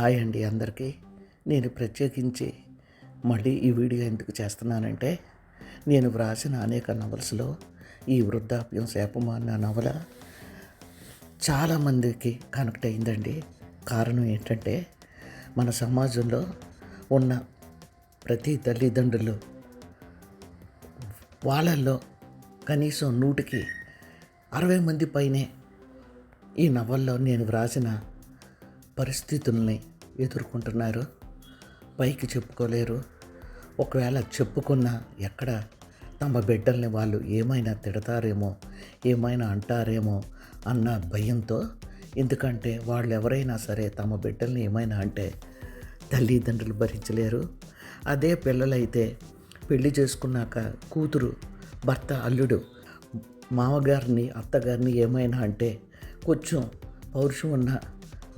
Hi అండి అందరికీ. నేను ప్రత్యేకించి మళ్ళీ ఈ వీడియో ఎందుకు చేస్తున్నానంటే నేను వ్రాసిన అనేక నవల్స్లో ఈ వృద్ధాప్యం శాపమా అన్న నవల చాలామందికి కనెక్ట్ అయిందండి. కారణం ఏంటంటే మన సమాజంలో ఉన్న ప్రతి తల్లిదండ్రులు వాళ్ళల్లో కనీసం నూటికి అరవై మంది పైనే ఈ నవల్లో నేను వ్రాసిన పరిస్థితుల్ని ఎదుర్కొంటున్నారు. పైకి చెప్పుకోలేరు. ఒకవేళ చెప్పుకున్నా ఎక్కడ తమ బిడ్డల్ని వాళ్ళు ఏమైనా తిడతారేమో ఏమైనా అంటారేమో అన్న భయంతో ఎందుకంటే వాళ్ళు ఎవరైనా సరే తమ బిడ్డల్ని ఏమైనా అంటే తల్లిదండ్రులు భరించలేరు. అదే పిల్లలైతే పెళ్ళి చేసుకున్నాక కూతురు భర్త అల్లుడు మామగారిని అత్తగారిని ఏమైనా అంటే కొంచెం పౌరుషం ఉన్న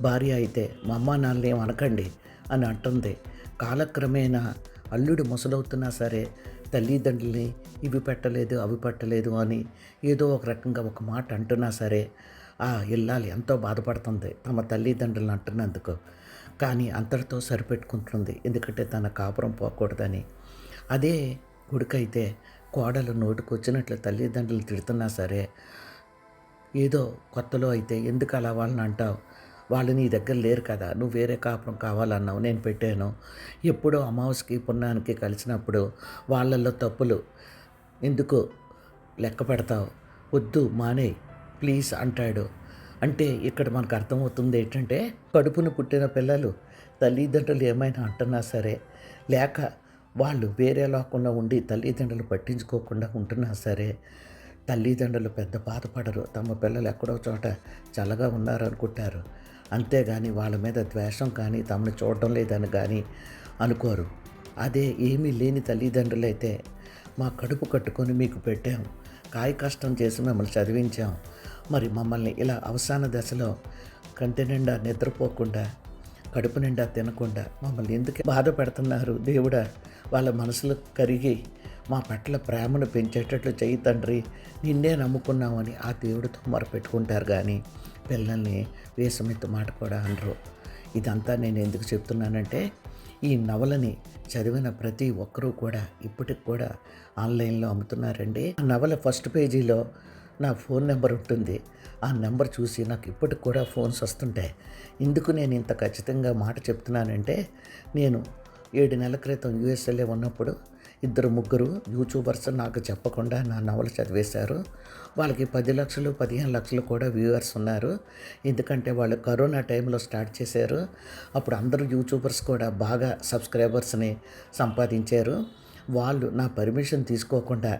భార్య అయితే మా అమ్మ నాన్న ఏం అనకండి అని అంటుంది. కాలక్రమేణా అల్లుడు ముసలవుతున్నా సరే తల్లిదండ్రుల్ని ఇవి పెట్టలేదు అవి పెట్టలేదు అని ఏదో ఒక రకంగా ఒక మాట అంటున్నా సరే ఆ ఇల్లాలి ఎంతో బాధపడుతుంది తమ తల్లిదండ్రులను అంటున్నందుకు. కానీ అంతటితో సరిపెట్టుకుంటుంది ఎందుకంటే తన కాపురం పోకూడదని. అదే గుడికైతే కోడలు నోటుకొచ్చినట్లు తల్లిదండ్రులు తిడుతున్నా సరే ఏదో కొత్తలో అయితే ఎందుకు అలా వాళ్ళని అంటావు? వాళ్ళు నీ దగ్గర లేరు కదా నువ్వు వేరే కాపురం కావాలన్నావు నేను పెట్టాను. ఎప్పుడో అమావాస్యకి పుణ్యానికి కలిసినప్పుడు వాళ్ళల్లో తప్పులు. ఎందుకు? లెక్క పెడతావు. వద్దు మానే ప్లీజ్ అంటాడు. అంటే ఇక్కడ మనకు అర్థమవుతుంది ఏంటంటే కడుపును పుట్టిన పిల్లలు తల్లిదండ్రులు ఏమైనా అంటున్నా సరే లేక వాళ్ళు వేరే లేకుండా ఉండి తల్లిదండ్రులు పట్టించుకోకుండా ఉంటున్నా సరే తల్లిదండ్రులు పెద్ద బాధపడరు. తమ పిల్లలు ఎక్కడో చోట చల్లగా ఉన్నారనుకుంటారు. అంతేగాని వాళ్ళ మీద ద్వేషం కానీ తమను చూడడం లేదని కానీ అనుకోరు. అదే ఏమీ లేని తల్లిదండ్రులైతే మా కడుపు కట్టుకొని మీకు పెట్టాం. కాయ కష్టం చేసి మిమ్మల్ని చదివించాం. మరి మమ్మల్ని ఇలా అవసాన దశలో కంటి నిండా నిద్రపోకుండా కడుపు నిండా తినకుండా మమ్మల్ని ఎందుకు బాధ పెడుతున్నారు? దేవుడా వాళ్ళ మనసులు కరిగి మా పట్ల ప్రేమను పెంచేటట్లు చెయ్యి తండ్రి. నిన్నే నమ్ముకున్నామని ఆ దేవుడితో మొరపెట్టుకుంటారు కానీ పిల్లల్ని వేసమెత్తు మాట కూడా అనరు. ఇదంతా నేను ఎందుకు చెప్తున్నానంటే ఈ నవలని చదివిన ప్రతి ఒక్కరూ కూడా ఇప్పటికి కూడా ఆన్లైన్లో అమ్ముతున్నారండి. ఆ నవల ఫస్ట్ పేజీలో నా ఫోన్ నెంబర్ ఉంటుంది. ఆ నెంబర్ చూసి నాకు ఇప్పటికి కూడా ఫోన్స్ వస్తుంటాయి. ఎందుకు నేను ఇంత ఖచ్చితంగా మాట చెప్తున్నానంటే నేను ఏడు నెలల క్రితం యూఎస్ఎల్ఏ ఉన్నప్పుడు ఇద్దరు ముగ్గురు యూట్యూబర్స్ నాకు చెప్పకుండా నా నవల చదివేశారు. వాళ్ళకి పది లక్షలు పదిహేను లక్షలు కూడా వ్యూవర్స్ ఉన్నారు. ఎందుకంటే వాళ్ళు కరోనా టైంలో స్టార్ట్ చేశారు. అప్పుడు అందరూ యూట్యూబర్స్ కూడా బాగా సబ్స్క్రైబర్స్ని సంపాదించారు. వాళ్ళు నా పర్మిషన్ తీసుకోకుండా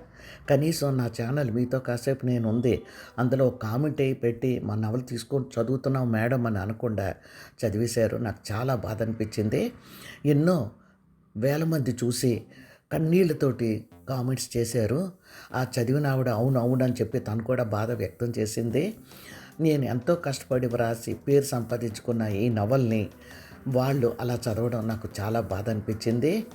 కనీసం నా ఛానల్ మీతో కాసేపు నేను ఉంది అందులో కామెంట్ అయి పెట్టి మా నవలు తీసుకొని చదువుతున్నాం మేడం అని అనకుండా చదివేశారు. నాకు చాలా బాధ అనిపించింది. ఎన్నో వేల మంది చూసి కన్నీళ్ళతోటి కామెంట్స్ చేశారు. ఆ చదివిన ఆవిడ అవును అవును అని చెప్పి తను కూడా బాధ వ్యక్తం చేసింది. నేను ఎంతో కష్టపడి వ్రాసి పేరు సంపాదించుకున్న ఈ నవల్ని వాళ్ళు అలా చదవడం నాకు చాలా బాధ అనిపించింది.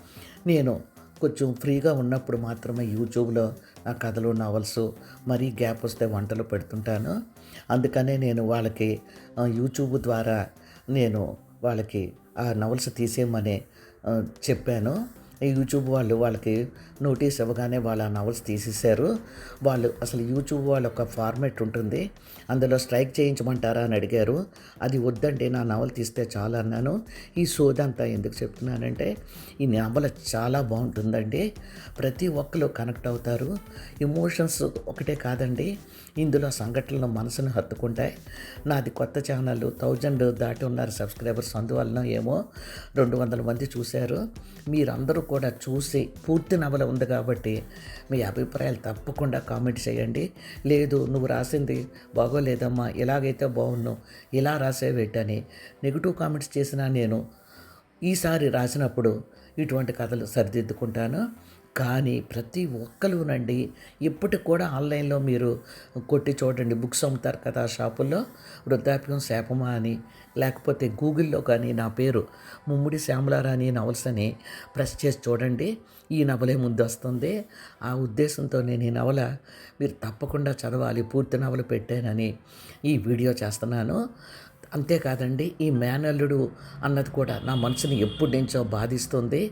నేను కొంచెం ఫ్రీగా ఉన్నప్పుడు మాత్రమే యూట్యూబ్లో నా కథలు నవల్స్ మరీ గ్యాప్ వస్తే వంటలు పెడుతుంటాను. అందుకనే నేను వాళ్ళకి యూట్యూబ్ ద్వారా నేను వాళ్ళకి ఆ నవల్స్ తీసేయమని చెప్పాను. యూట్యూబ్ వాళ్ళు వాళ్ళకి నోటీస్ ఇవ్వగానే వాళ్ళ నవల్స్ తీసేశారు. వాళ్ళు అసలు యూట్యూబ్ వాళ్ళ ఒక ఫార్మేట్ ఉంటుంది. అందులో స్ట్రైక్ చేయించమంటారా అని అడిగారు. అది వద్దండి నా నవల తీస్తే చాలా అన్నాను. ఈ సోదంతా ఎందుకు చెప్తున్నానంటే ఈ నవల చాలా బాగుంటుందండి. ప్రతి ఒక్కరు కనెక్ట్ అవుతారు. ఎమోషన్స్ ఒకటే కాదండి. ఇందులో సంఘటనలు మనసును హత్తుకుంటాయి. నాది కొత్త ఛానల్ థౌజండ్ దాటి ఉన్నారు సబ్స్క్రైబర్స్. అందువలన ఏమో రెండు వందల మంది చూశారు. మీరందరూ కూడా చూసి పూర్తి నవల ఉంది కాబట్టి మీ అభిప్రాయాలు తప్పకుండా కామెంట్ చేయండి. లేదు నువ్వు రాసింది బాగోలేదమ్మా ఇలాగైతే బాగున్నావు ఇలా రాసేవేటని నెగిటివ్ కామెంట్స్ చేసినా నేను ఈసారి రాసినప్పుడు ఇటువంటి కథలు సరిదిద్దుకుంటాను. కానీ ప్రతి ఒక్కరునండి ఇప్పటికి కూడా ఆన్లైన్లో మీరు కొట్టి చూడండి బుక్స్ అమ్ముతారు కదా ఆ షాపుల్లో వృద్ధాప్యం శాపమా అని లేకపోతే గూగుల్లో కానీ నా పేరు ముమ్ముడి శ్యామలారాణి నవల్స్ అని ప్రెస్ చేసి చూడండి ఈ నవలే ముందు వస్తుంది. ఆ ఉద్దేశంతో నేను ఈ నవల మీరు తప్పకుండా చదవాలి పూర్తి నవల పెట్టానని ఈ వీడియో చేస్తున్నాను. అంతేకాదండి ఈ మేనల్లుడు అన్నది కూడా నా మనసుని ఎప్పటి నుంచో బాధిస్తుంది.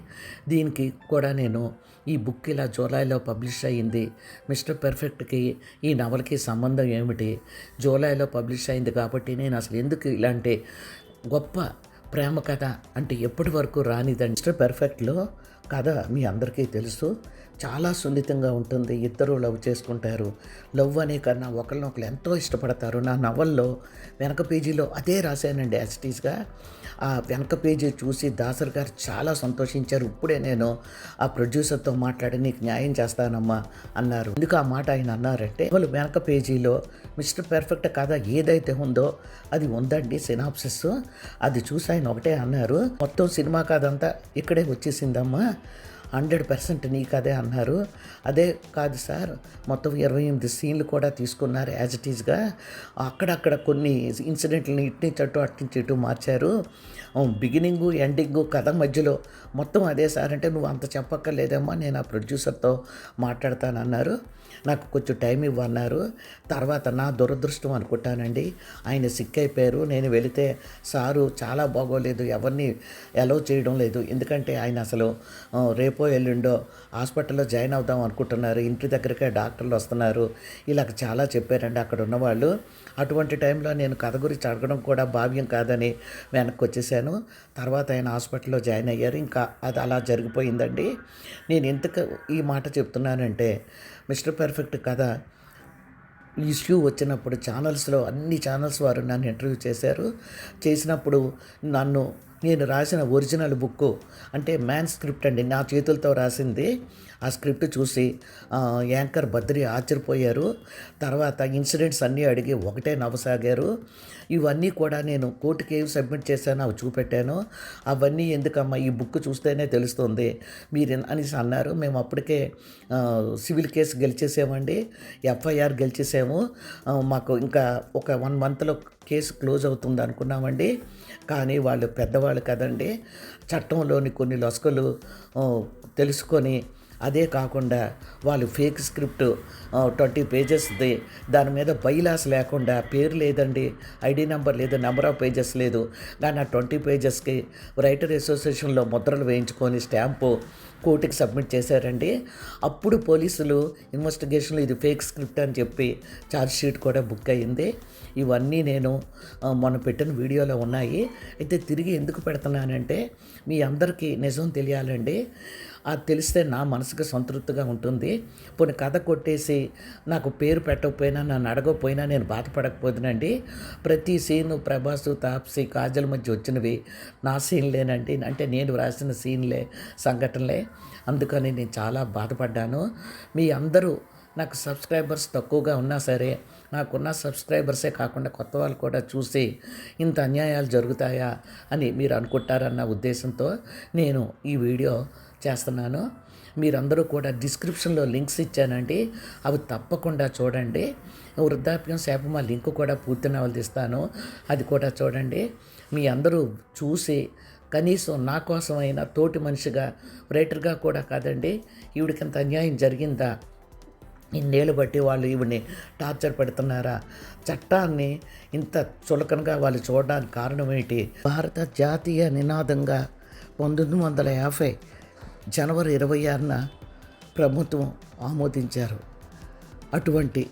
దీనికి కూడా నేను ఈ బుక్ ఇలా జూలైలో పబ్లిష్ అయ్యింది. మిస్టర్ పర్ఫెక్ట్కి ఈ నవలకి సంబంధం ఏమిటి? జూలైలో పబ్లిష్ అయింది కాబట్టి నేను అసలు ఎందుకు ఇలాంటి గొప్ప ప్రేమ కథ అంటే ఎప్పటి వరకు రానిదండి? మిస్టర్ పర్ఫెక్ట్లో కథ మీ అందరికీ తెలుసు. చాలా సున్నితంగా ఉంటుంది. ఇద్దరు లవ్ చేసుకుంటారు. లవ్ అనే కన్నా ఒకరినొకరు ఎంతో ఇష్టపడతారు. నా నవల్లో వెనక పేజీలో అదే రాశానండి యాజిటీస్గా ఆ వెనక పేజీ చూసి దాసర్ గారు చాలా సంతోషించారు. ఇప్పుడే నేను ఆ ప్రొడ్యూసర్తో మాట్లాడి నీకు న్యాయం చేస్తానమ్మా అన్నారు. ఎందుకు ఆ మాట ఆయన అన్నారంటే వాళ్ళు వెనక పేజీలో మిస్టర్ పర్ఫెక్ట్ కథ ఏదైతే ఉందో అది ఉందండి సినాప్సిస్. అది చూసి ఆయన ఒకటే అన్నారు. మొత్తం సినిమా కథ అంతా ఇక్కడే వచ్చేసిందమ్మా. హండ్రెడ్ పర్సెంట్ నీకు అదే అన్నారు. అదే కాదు సార్ మొత్తం ఇరవై ఎనిమిది సీన్లు కూడా తీసుకున్నారు యాజ్ ఇట్ ఈజ్గా. అక్కడక్కడ కొన్ని ఇన్సిడెంట్లని ఇట్ని నుంచి అటు నుంచి ఇటు మార్చారు. బిగినింగు ఎండింగు కథ మధ్యలో మొత్తం అదే సార్ అంటే నువ్వు అంత చెప్పక్కర్లేదమ్మా నేను ఆ ప్రొడ్యూసర్తో మాట్లాడతానన్నారు. నాకు కొంచెం టైం ఇవ్వన్నారు. తర్వాత నా దురదృష్టం అనుకుంటానండి ఆయన సిక్ అయిపోయారు నేను వెళితే సారు చాలా బాగోలేదు ఎవరిని అలౌ చేయడం లేదు. ఎందుకంటే ఆయన అసలు రేపు రేపో ఎల్లుండో హాస్పిటల్లో జాయిన్ అవుదాం అనుకుంటున్నారు. ఇంటి దగ్గరికే డాక్టర్లు వస్తున్నారు. ఇలా చాలా చెప్పారండి అక్కడ ఉన్నవాళ్ళు. అటువంటి టైంలో నేను కథ గురించి అడగడం కూడా భావ్యం కాదని వెనక్కి వచ్చేసాను. తర్వాత ఆయన హాస్పిటల్లో జాయిన్ అయ్యారు. ఇంకా అది అలా జరిగిపోయిందండి. నేను ఎందుకు ఈ మాట చెప్తున్నానంటే మిస్టర్ పర్ఫెక్ట్ కథ ఇష్యూ వచ్చినప్పుడు ఛానల్స్లో అన్ని ఛానల్స్ వారు నన్ను ఇంటర్వ్యూ చేశారు. చేసినప్పుడు నన్ను నేను రాసిన ఒరిజినల్ బుక్ అంటే మ్యాన్ స్క్రిప్ట్ అండి. నా చేతులతో రాసింది. ఆ స్క్రిప్ట్ చూసి యాంకర్ బద్రి ఆశ్చర్యపోయారు. తర్వాత ఇన్సిడెంట్స్ అన్నీ అడిగి ఒకటే నవ్వసాగారు. ఇవన్నీ కూడా నేను కోర్టుకి ఏవి సబ్మిట్ చేశానో అవి చూపెట్టాను. అవన్నీ ఎందుకమ్మా? ఈ బుక్ చూస్తేనే తెలుస్తుంది. మీరు అనేసి అన్నారు. మేము అప్పటికే సివిల్ కేసు గెలిచేసామండి. ఎఫ్ఐఆర్ గెలిచేసాము. మాకు ఇంకా ఒక వన్ మంత్లో కేసు క్లోజ్ అవుతుంది అనుకున్నామండి. కానీ వాళ్ళు పెద్దవాళ్ళు కదండి. చట్టంలోని కొన్ని లొసకలు తెలుసుకొని అదే కాకుండా వాళ్ళు ఫేక్ స్క్రిప్ట్ ట్వంటీ పేజెస్ది దాని మీద బైలాస్ లేకుండా పేరు లేదండి. ఐడి నెంబర్ లేదు నెంబర్ ఆఫ్ పేజెస్ లేదు. కానీ ఆ ట్వంటీ పేజెస్కి రైటర్ అసోసియేషన్లో ముద్రలు వేయించుకొని స్టాంపు కోర్టుకి సబ్మిట్ చేశారండి. అప్పుడు పోలీసులు ఇన్వెస్టిగేషన్లో ఇది ఫేక్ స్క్రిప్ట్ అని చెప్పి ఛార్జ్ షీట్ కూడా బుక్ అయ్యింది. ఇవన్నీ నేను మొన్న పెట్టిన వీడియోలో ఉన్నాయి. అయితే తిరిగి ఎందుకు పెడుతున్నానంటే మీ అందరికీ నిజం తెలియాలండి. అది తెలిస్తే నా మనసుకు సంతృప్తిగా ఉంటుంది. పోనీ కథ కొట్టేసి నాకు పేరు పెట్టకపోయినా నన్ను అడగకపోయినా నేను బాధపడకపోదునండి. ప్రతి సీను ప్రభాసు తాప్సి కాజల్ మధ్య వచ్చినవి నా సీన్లేనండి. అంటే నేను రాసిన సీన్లే సంఘటనలే. అందుకని నేను చాలా బాధపడ్డాను. మీ అందరూ నాకు సబ్స్క్రైబర్స్ తక్కువగా ఉన్నా సరే నాకున్న సబ్స్క్రైబర్సే కాకుండా కొత్త వాళ్ళు కూడా చూసి ఇంత అన్యాయాలు జరుగుతాయా అని మీరు అనుకుంటారన్న ఉద్దేశంతో నేను ఈ వీడియో చేస్తున్నాను. మీరందరూ కూడా డిస్క్రిప్షన్లో లింక్స్ ఇచ్చానండి. అవి తప్పకుండా చూడండి. వృద్ధాప్యం శాపం ఆ లింక్ కూడా పూర్తి నవలు అది కూడా చూడండి. మీ అందరూ చూసి కనీసం నా కోసమైనా తోటి మనిషిగా రైటర్గా కూడా కాదండి ఈవిడికింత అన్యాయం జరిగిందా? ఇన్నేళ్ళు బట్టి వాళ్ళు ఈవిని టార్చర్ పెడుతున్నారా? చట్టాన్ని ఇంత చులకనగా వాళ్ళు చూడడానికి కారణం ఏంటి? భారత జాతీయ నినాదంగా పంతొమ్మిది వందల యాభై జనవరి ఇరవై ఆరున ప్రభుత్వం ఆమోదించారు. అటువంటి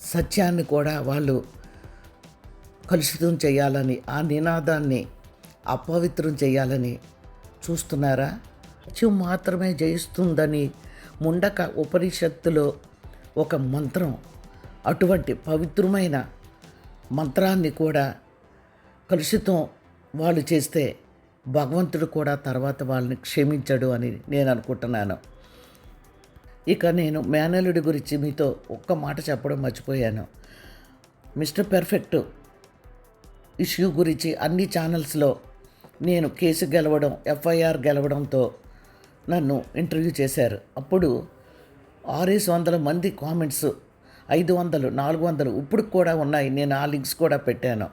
సత్యాన్ని కూడా వాళ్ళు కలుషితం చేయాలని ఆ నినాదాన్ని అపవిత్రం చేయాలని చూస్తున్నారా? సత్యం మాత్రమే జయిస్తుందని ముండక ఉపనిషత్తులో ఒక మంత్రం అటువంటి పవిత్రమైన మంత్రాన్ని కూడా కలుషితం వాళ్ళు చేస్తే భగవంతుడు కూడా తర్వాత వాళ్ళని క్షమించడు అని నేను అనుకుంటున్నాను. ఇక నేను మేనలుడి గురించి మీతో ఒక్క మాట చెప్పడం మర్చిపోయాను. మిస్టర్ పెర్ఫెక్ట్ ఇష్యూ గురించి అన్ని ఛానల్స్లో నేను కేసు గెలవడం ఎఫ్ఐఆర్ గెలవడంతో నన్ను ఇంటర్వ్యూ చేశారు. అప్పుడు ఆరేసి వందల మంది కామెంట్స్ ఐదు వందలు నాలుగు వందలు ఇప్పుడు కూడా ఉన్నాయి. నేను ఆ లింక్స్ కూడా పెట్టాను.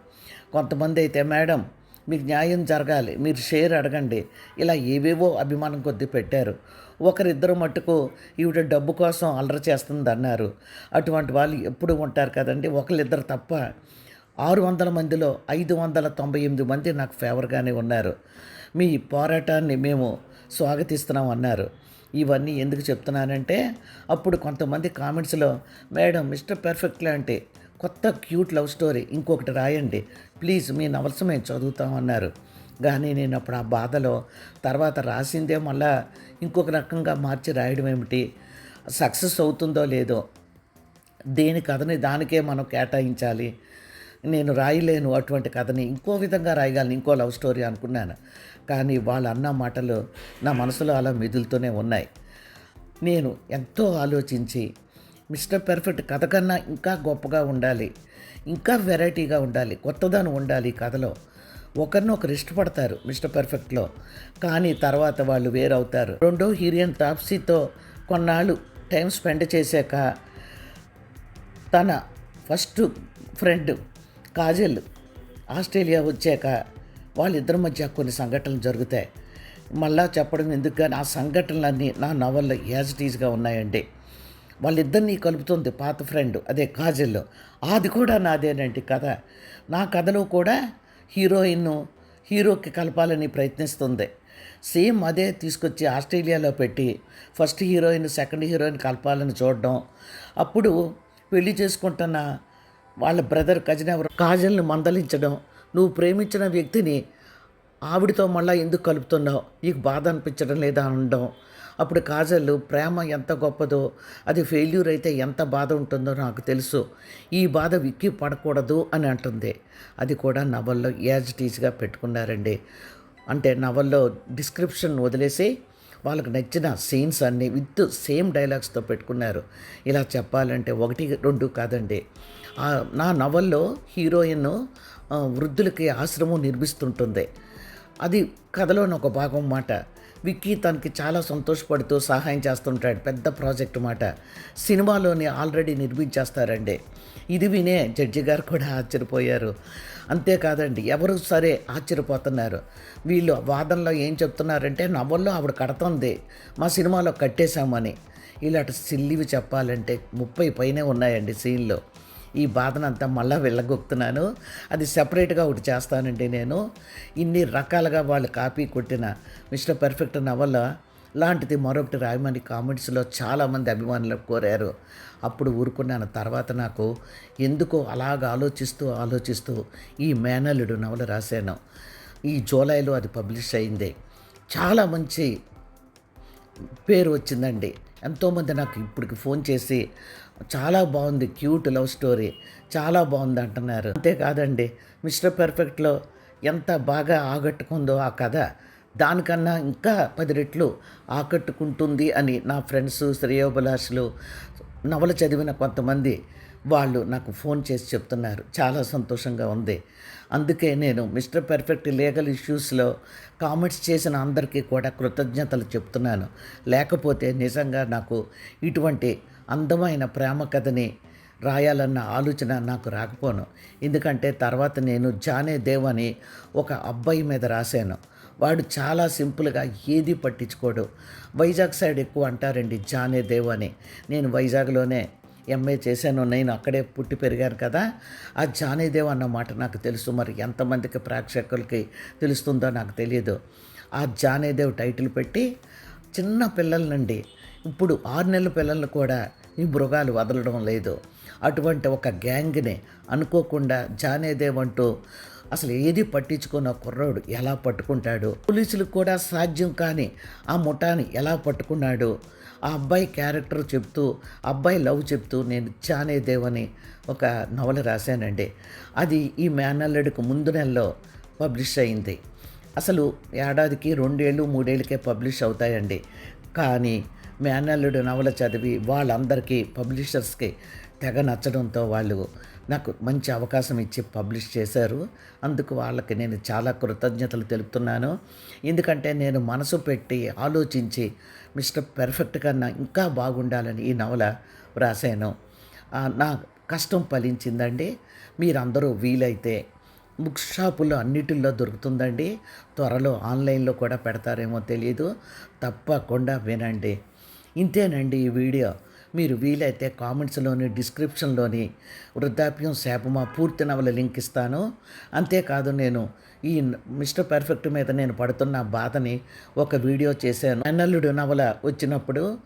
కొంతమంది అయితే మేడం మీకు న్యాయం జరగాలి. మీరు షేర్ అడగండి. ఇలా ఏవేవో అభిమానం కొద్దీ పెట్టారు. ఒకరిద్దరు మట్టుకు ఈవిడ డబ్బు కోసం అల్లరి చేస్తుంది అన్నారు అటువంటి వాళ్ళు ఎప్పుడు ఉంటారు కదండి. ఒకరిద్దరు తప్ప ఆరు వందల మందిలో ఐదు వందల తొంభై ఎనిమిది మంది నాకు ఫేవర్గానే ఉన్నారు. మీ పోరాటాన్ని మేము స్వాగతిస్తున్నాం అన్నారు. ఇవన్నీ ఎందుకు చెప్తున్నానంటే అప్పుడు కొంతమంది కామెంట్స్లో మేడం మిస్టర్ పర్ఫెక్ట్ లాంటి కొత్త క్యూట్ లవ్ స్టోరీ ఇంకొకటి రాయండి. ప్లీజ్ మీ నవల్స్ మేము చదువుతామన్నారు. కానీ నేను అప్పుడు ఆ బాధలో తర్వాత రాసిందే మళ్ళా ఇంకొక రకంగా మార్చి రాయడం ఏమిటి? సక్సెస్ అవుతుందో లేదో? దేని కథని దానికే మనం కేటాయించాలి? నేను రాయలేను అటువంటి కథని ఇంకో విధంగా రాయగలను ఇంకో లవ్ స్టోరీ అనుకున్నాను. కానీ వాళ్ళు అన్న మాటలు నా మనసులో అలా మెదులుతూనే ఉన్నాయి. నేను ఎంతో ఆలోచించి మిస్టర్ పర్ఫెక్ట్ కథ కన్నా ఇంకా గొప్పగా ఉండాలి. ఇంకా వెరైటీగా ఉండాలి. కొత్తదనం ఉండాలి కథలో. ఒకరినొకరు ఇష్టపడతారు మిస్టర్ పర్ఫెక్ట్లో. కానీ తర్వాత వాళ్ళు వేరవుతారు. రెండో హీరోయిన్ తాప్సీతో కొన్నాళ్ళు టైం స్పెండ్ చేశాక తన ఫస్ట్ ఫ్రెండ్ కాజల్ ఆస్ట్రేలియా వచ్చాక వాళ్ళిద్దరి మధ్య కొన్ని సంఘటనలు జరుగుతాయి. మళ్ళా చెప్పడం ఎందుకు కానీ ఆ సంఘటనలన్నీ నా నవల్లో యాజ్ టీజ్గా ఉన్నాయండి. వాళ్ళిద్దరినీ కలుపుతుంది పాత ఫ్రెండ్ అదే కాజల్లో. అది కూడా నాదేనండి కథ. నా కథలో కూడా హీరోయిన్ హీరోకి కలపాలని ప్రయత్నిస్తుంది. సేమ్ అదే తీసుకొచ్చి ఆస్ట్రేలియాలో పెట్టి ఫస్ట్ హీరోయిన్ సెకండ్ హీరోయిన్ కలపాలని చూడడం. అప్పుడు పెళ్ళి చేసుకుంటున్న వాళ్ళ బ్రదర్ కజిన్ ఎవరు? కాజల్ని మందలించడం. నువ్వు ప్రేమించిన వ్యక్తిని ఆవిడతో మళ్ళీ ఎందుకు కలుపుతున్నావు? నీకు బాధ అనిపించడం లేదా అనడం. అప్పుడు కాజల్ ప్రేమ ఎంత గొప్పదో అది ఫెయిల్యూర్ అయితే ఎంత బాధ ఉంటుందో నాకు తెలుసు. ఈ బాధ విక్కి పడకూడదు అని అంటుంది. అది కూడా నవల్లో యాజ్ టీజ్గా పెట్టుకున్నారండి. అంటే నవల్లో డిస్క్రిప్షన్ వదిలేసి వాళ్ళకి నచ్చిన సీన్స్ అన్నీ విత్ సేమ్ డైలాగ్స్తో పెట్టుకున్నారు. ఇలా చెప్పాలంటే ఒకటి రెండు కాదండి. నా నవల్లో హీరోయిన్ వృద్ధులకి ఆశ్రమం నిర్మిస్తుంటుంది. అది కథలోని ఒక భాగం మాట. విక్కీ తనకి చాలా సంతోషపడుతూ సహాయం చేస్తుంటాడు. పెద్ద ప్రాజెక్ట్ మాట. సినిమాలోని ఆల్రెడీ నిర్మించేస్తారండి. ఇది వినే జడ్జి గారు కూడా ఆశ్చర్యపోయారు. అంతేకాదండి ఎవరు సరే ఆశ్చర్యపోతున్నారు. వీళ్ళు వాదనలో ఏం చెప్తున్నారంటే నవల్లో ఆవిడ కడుతుంది. మా సినిమాలో కట్టేశామని. ఇలాంటి సిల్లివి చెప్పాలంటే ముప్పై పైనే ఉన్నాయండి సీన్లో. ఈ బాధనంతా మళ్ళీ వెళ్ళగొక్కుతున్నాను. అది సెపరేట్గా ఒకటి చేస్తానండి నేను. ఇన్ని రకాలుగా వాళ్ళు కాపీ కొట్టిన మిస్టర్ పర్ఫెక్ట్ నవల లాంటిది మరొకటి రాయమని కామెంట్స్లో చాలామంది అభిమానులు కోరారు. అప్పుడు ఊరుకున్నాను. తర్వాత నాకు ఎందుకో అలాగ ఆలోచిస్తూ ఆలోచిస్తూ ఈ మేనల్లుడు నవల రాశాను. ఈ జూలైలో అది పబ్లిష్ అయింది. చాలా మంచి పేరు వచ్చిందండి. ఎంతోమంది నాకు ఇప్పటికి ఫోన్ చేసి చాలా బాగుంది క్యూట్ లవ్ స్టోరీ. చాలా బాగుంది అంటున్నారు. అంతేకాదండి మిస్టర్ పర్ఫెక్ట్లో ఎంత బాగా ఆకట్టుకుందో ఆ కథ. దానికన్నా ఇంకా పది రెట్లు ఆకట్టుకుంటుంది అని నా ఫ్రెండ్స్ శ్రేయోభిలాషులు నవల చదివిన కొంతమంది వాళ్ళు నాకు ఫోన్ చేసి చెప్తున్నారు. చాలా సంతోషంగా ఉంది. అందుకే నేను మిస్టర్ పర్ఫెక్ట్ లీగల్ ఇష్యూస్లో కామెంట్స్ చేసిన అందరికీ కూడా కృతజ్ఞతలు చెప్తున్నాను. లేకపోతే నిజంగా నాకు ఇటువంటి అందమైన ప్రేమ కథని రాయాలన్న ఆలోచన నాకు రాకపోను. ఎందుకంటే తర్వాత నేను జానే దేవ్ అని ఒక అబ్బాయి మీద రాశాను. వాడు చాలా సింపుల్గా ఏది పట్టించుకోడు. వైజాగ్ సైడ్ ఎక్కువ అంటారండి జానే దేవ్ అని. నేను వైజాగ్లోనే ఎంఏ చేశాను. నేను అక్కడే పుట్టి పెరిగాను కదా. ఆ జానేదేవ్ అన్న మాట నాకు తెలుసు. మరి ఎంతమందికి ప్రేక్షకులకి తెలుస్తుందో నాకు తెలియదు ఆ జానేదేవ్ టైటిల్ పెట్టి చిన్న పిల్లల నుండి ఇప్పుడు ఆరు నెలల పిల్లలు కూడా ఈ మృగాలు వదలడం లేదు. అటువంటి ఒక గ్యాంగ్ని అనుకోకుండా జానేదేమంటూ అసలు ఏది పట్టించుకున్న కుర్రోడు ఎలా పట్టుకుంటాడు? పోలీసులకు కూడా సాధ్యం కాని ఆ ముఠాని ఎలా పట్టుకున్నాడు? ఆ అబ్బాయి క్యారెక్టర్ చెప్తూ అబ్బాయి లవ్ చెప్తూ నేను జానేదేవ్ అని ఒక నవల రాశానండి. అది ఈ మేనల్లుడికి ముందు నెలలో పబ్లిష్ అయింది. అసలు ఏడాదికి రెండేళ్ళు మూడేళ్ళకే పబ్లిష్ అవుతాయండి. కానీ మేనల్లుడు నవల చదివి వాళ్ళందరికీ పబ్లిషర్స్కి తెగ నచ్చడంతో వాళ్ళు నాకు మంచి అవకాశం ఇచ్చి పబ్లిష్ చేశారు. అందుకు వాళ్ళకి నేను చాలా కృతజ్ఞతలు తెలుపుతున్నాను. ఎందుకంటే నేను మనసు పెట్టి ఆలోచించి మిస్టర్ పెర్ఫెక్ట్ కన్నా ఇంకా బాగుండాలని ఈ నవల వ్రాసాను. నా కష్టం ఫలించిందండి. మీరందరూ వీలైతే బుక్ షాపుల్లో అన్నిటిల్లో దొరుకుతుందండి. త్వరలో ఆన్లైన్లో కూడా పెడతారేమో తెలియదు తప్పకుండా వినండి. ఇంతేనండి ఈ వీడియో. మీరు వీలైతే కామెంట్స్లోని డిస్క్రిప్షన్లోని వృద్ధాప్యం శాపమా పూర్తి నవల లింక్ ఇస్తాను. అంతేకాదు నేను ఈ మిస్టర్ పర్ఫెక్ట్ మీద నేను పడుతున్న బాధని ఒక వీడియో చేశాను. అన్నల్లుడు నవల వచ్చినప్పుడు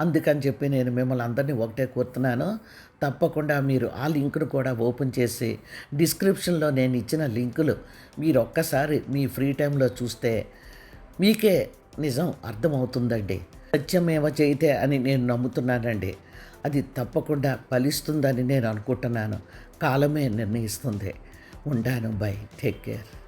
అందుకని చెప్పి నేను మిమ్మల్ని అందరినీ ఒకటే కోరుతున్నాను. తప్పకుండా మీరు ఆ లింకును కూడా ఓపెన్ చేసి డిస్క్రిప్షన్లో నేను ఇచ్చిన లింకులు మీరు ఒక్కసారి మీ ఫ్రీ టైంలో చూస్తే మీకే నిజం అర్థమవుతుందండి. సత్యమేవ చేయితే అని నేను నమ్ముతున్నానండి. అది తప్పకుండా ఫలిస్తుందని నేను అనుకుంటున్నాను. కాలమే నిర్ణయిస్తుంది. ఉంటాను. బై. Take care.